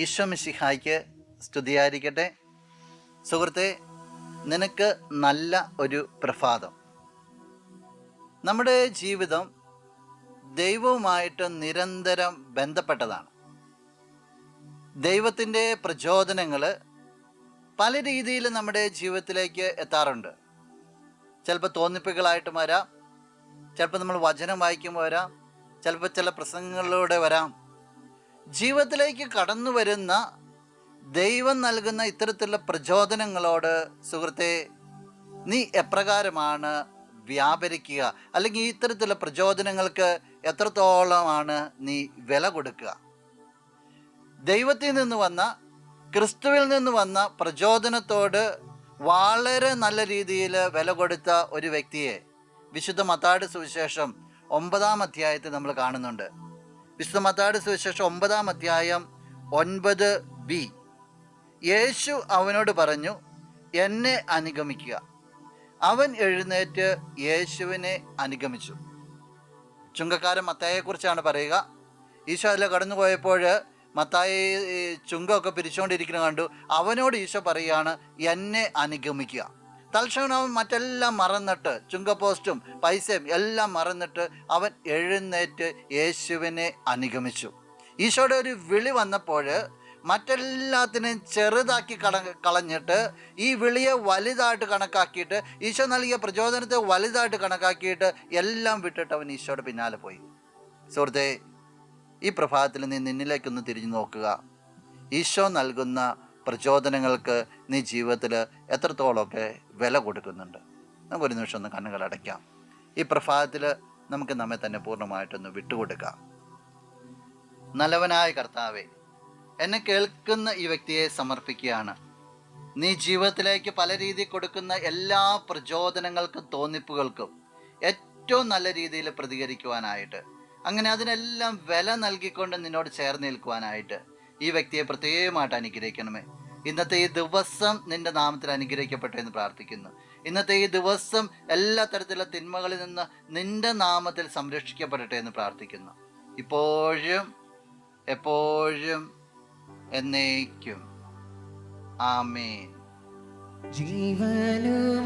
ഈശോ മിശിഹായ്ക്ക് സ്തുതിയായിരിക്കട്ടെ. സുഹൃത്തെ നിനക്ക് നല്ല ഒരു പ്രഭാതം. നമ്മുടെ ജീവിതം ദൈവവുമായിട്ട് നിരന്തരം ബന്ധപ്പെട്ടതാണ്. ദൈവത്തിന്റെ പ്രചോദനങ്ങൾ പല രീതിയിൽ നമ്മുടെ ജീവിതത്തിലേക്ക് എത്താറുണ്ട്. ചിലപ്പോൾ തോന്നിപ്പുകളായിട്ട് വരാം. ചിലപ്പോൾ നമ്മൾ വചനം വായിക്കുമ്പോൾ വരാം. ചിലപ്പോൾ ചില പ്രസംഗങ്ങളിലൂടെ വരാം. ജീവിതത്തിലേക്ക് കടന്നു വരുന്ന ദൈവം നൽകുന്ന ഇത്തരത്തിലുള്ള പ്രചോദനങ്ങളോട് സുഹൃത്തെ നീ എപ്രകാരമാണ് വ്യാപരിക്കുക? അല്ലെങ്കിൽ ഇത്തരത്തിലുള്ള പ്രചോദനങ്ങൾക്ക് എത്രത്തോളമാണ് നീ വില കൊടുക്കുക? ദൈവത്തിൽ നിന്ന് വന്ന ക്രിസ്തുവിൽ നിന്ന് വന്ന പ്രചോദനത്തോട് വളരെ നല്ല രീതിയിൽ വില കൊടുത്ത ഒരു വ്യക്തിയെ വിശുദ്ധ മത്താട് സുവിശേഷം ഒമ്പതാം അധ്യായത്തിൽ നമ്മൾ കാണുന്നുണ്ട്. വിശുദ്ധ സുവിശേഷം ഒമ്പതാം അധ്യായം ഒൻപത് ബി യേശു അവനോട് പറഞ്ഞു എന്നെ അനുഗമിക്കുക. അവൻ എഴുന്നേറ്റ് യേശുവിനെ അനുഗമിച്ചു. ചുങ്കക്കാരൻ മത്തായെക്കുറിച്ചാണ് പറയുക. ഈശോ അതിൽ കടന്നു പോയപ്പോൾ മത്തായി ചുങ്കമൊക്കെ പിരിച്ചുകൊണ്ടിരിക്കുന്നത് കണ്ടു. അവനോട് ഈശോ പറയുകയാണ് എന്നെ അനുഗമിക്കുക. തൽക്ഷണം അവൻ മറ്റെല്ലാം മറന്നിട്ട് ചുങ്ക പോസ്റ്റും പൈസയും എല്ലാം മറന്നിട്ട് അവൻ എഴുന്നേറ്റ് യേശുവിനെ അനുഗമിച്ചു. ഈശോയുടെ ഒരു വിളി വന്നപ്പോൾ മറ്റെല്ലാത്തിനെയും ചെറുതാക്കി കട കളഞ്ഞിട്ട് ഈ വിളിയെ വലുതായിട്ട് കണക്കാക്കിയിട്ട് ഈശോ നൽകിയ പ്രചോദനത്തെ വലുതായിട്ട് കണക്കാക്കിയിട്ട് എല്ലാം വിട്ടിട്ട് അവൻ ഈശോയുടെ പിന്നാലെ പോയി. സുഹൃത്തെ ഈ പ്രഭാതത്തിൽ നീ നിന്നിലേക്കൊന്ന് തിരിഞ്ഞു നോക്കുക. ഈശോ നൽകുന്ന പ്രചോദനങ്ങൾക്ക് നീ ജീവിതത്തിൽ എത്രത്തോളമൊക്കെ വില കൊടുക്കുന്നുണ്ട്? നമുക്കൊരു നിമിഷം ഒന്ന് കണ്ണുകൾ അടയ്ക്കാം. ഈ പ്രഭാതത്തിൽ നമുക്ക് നമ്മെ തന്നെ പൂർണമായിട്ടൊന്ന് വിട്ടുകൊടുക്കാം. നല്ലവനായ കർത്താവെ എന്നെ കേൾക്കുന്ന ഈ വ്യക്തിയെ സമർപ്പിക്കുകയാണ്. നീ ജീവിതത്തിലേക്ക് പല രീതിയിൽ കൊടുക്കുന്ന എല്ലാ പ്രചോദനങ്ങൾക്കും തോന്നിപ്പുകൾക്കും ഏറ്റവും നല്ല രീതിയിൽ പ്രതികരിക്കുവാനായിട്ട് അങ്ങനെ അതിനെല്ലാം വില നൽകിക്കൊണ്ട് നിന്നോട് ചേർന്ന് നിൽക്കുവാനായിട്ട് ഈ വ്യക്തിയെ പ്രത്യേകമായിട്ട് അനുഗ്രഹിക്കണമേ. ഇന്നത്തെ ഈ ദിവസം നിന്റെ നാമത്തിൽ അനുഗ്രഹിക്കപ്പെട്ടു എന്ന് പ്രാർത്ഥിക്കുന്നു. ഇന്നത്തെ ഈ ദിവസം എല്ലാ തരത്തിലുള്ള തിന്മകളിൽ നിന്ന് നിന്റെ നാമത്തിൽ സംരക്ഷിക്കപ്പെടട്ടെ എന്ന് പ്രാർത്ഥിക്കുന്നു. ഇപ്പോഴും എപ്പോഴും എന്നേക്കും. ആമേൻ. ജീവനുമെന്റെ